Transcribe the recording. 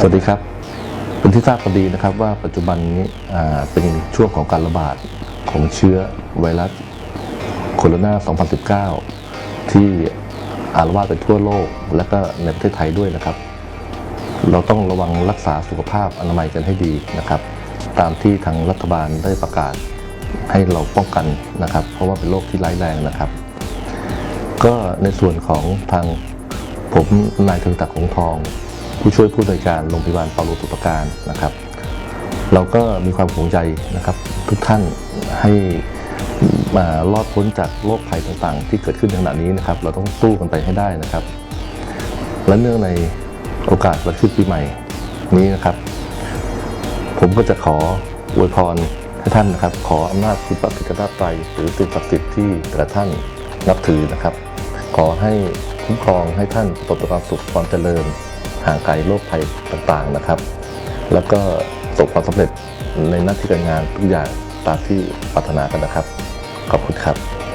สวัสดีครับ เป็นที่ทราบกันดีนะครับว่าปัจจุบันนี้เป็นช่วงของการระบาดของเชื้อไวรัสโคโรนา 2019 ที่อาละวาดไปทั่วโลก และก็ในประเทศไทยด้วยนะครับ เราต้องระวังรักษาสุขภาพอนามัยกันให้ดีนะครับ ตามที่ทางรัฐบาลได้ประกาศให้เราป้องกันนะครับ เพราะว่าเป็นโรคที่ร้ายแรงนะครับ ก็ในส่วนของทางผมนายเทิงตักหงทอง ผู้ช่วยผู้อำนวยการโรงพยาบาลเปาโลตุปการนะครับ เราก็มีความห่วงใยนะครับ ทุกท่านให้มารอดพ้นจากโรคภัยต่างๆ ที่เกิดขึ้นในขณะนี้นะครับ เราต้องสู้กันไปให้ได้นะครับ และเนื่องในโอกาสวันขึ้นปีใหม่นี้นะครับ ผมก็จะขออวยพรให้ท่านนะครับ ขออำนาจคุณพระพิฆเนศไตรหรือสิ่งศักดิ์สิทธิ์ที่แต่ละท่านนับถือนะครับ ขอให้คุ้มครองให้ท่านประสบความสุขความเจริญ ห่างไกลโรคภัยต่างๆนะครับ แล้วก็ประสบความสำเร็จในหน้าที่การงานทุกอย่างตามที่ปรารถนากันนะครับ ขอบคุณครับ